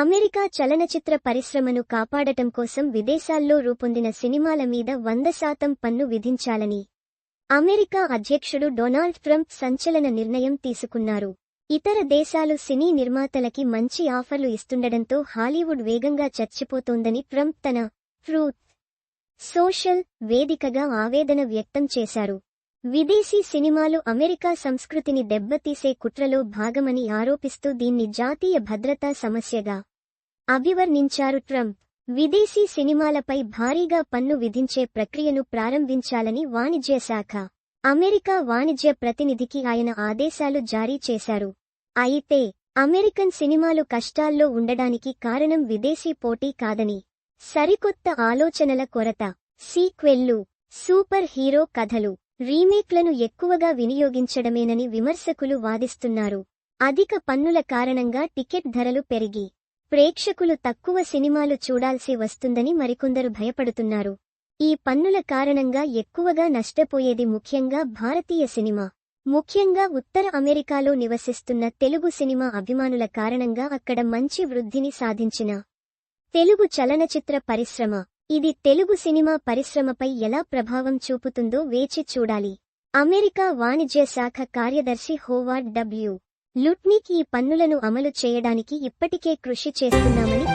America చలనచిత్ర పరిశ్రమను కాపాడటం కోసం విదేశాల్లో రూపొందిన సినిమాల మీద వంద శాతం పన్ను విధించాలని అమెరికా అధ్యక్షుడు డొనాల్డ్ ట్రంప్ సంచలన నిర్ణయం తీసుకున్నారు. ఇతర దేశాలు సినీ నిర్మాతలకి మంచి ఆఫర్లు ఇస్తుండటంతో హాలీవుడ్ వేగంగా చచ్చిపోతోందని ట్రంప్ తన ట్రూత్ సోషల్ వేదికగా ఆవేదన వ్యక్తం చేశారు. విదేశీ సినిమాలు అమెరికా సంస్కృతిని దెబ్బతీసే కుట్రలో భాగమని ఆరోపిస్తూ దీన్ని జాతీయ భద్రతా సమస్యగా అభివర్ణించారు ట్రంప్. విదేశీ సినిమాలపై భారీగా పన్ను విధించే ప్రక్రియను ప్రారంభించాలని వాణిజ్య శాఖ అమెరికా వాణిజ్య ప్రతినిధికి ఆయన ఆదేశాలు జారీ చేశారు. అయితే అమెరికన్ సినిమాలు కష్టాల్లో ఉండడానికి కారణం విదేశీ పోటీ కాదని సరికొత్త ఆలోచనల కొరత సీక్వెల్లు సూపర్ హీరో కథలు రీమేక్లను ఎక్కువగా వినియోగించడమేనని విమర్శకులు వాదిస్తున్నారు. అధిక పన్నుల కారణంగా టికెట్ ధరలు పెరిగి ప్రేక్షకులు తక్కువ సినిమాలు చూడాల్సి వస్తుందని మరికొందరు భయపడుతున్నారు. ఈ పన్నుల కారణంగా ఎక్కువగా నష్టపోయేది ముఖ్యంగా భారతీయ సినిమా. ముఖ్యంగా ఉత్తర అమెరికాలో నివసిస్తున్న తెలుగు సినిమా అభిమానుల కారణంగా అక్కడ మంచి వృద్ధిని సాధించిన తెలుగు చలనచిత్ర పరిశ్రమ. ఇది తెలుగు సినిమా పరిశ్రమపై ఎలా ప్రభావం చూపుతుందో వేచి చూడాలి. అమెరికా వాణిజ్య శాఖ కార్యదర్శి హోవార్డ్ డబ్ల్యూ. లుట్నిక్ ఈ పన్నులను అమలు చేయడానికి ఇప్పటికే కృషి చేస్తున్నామని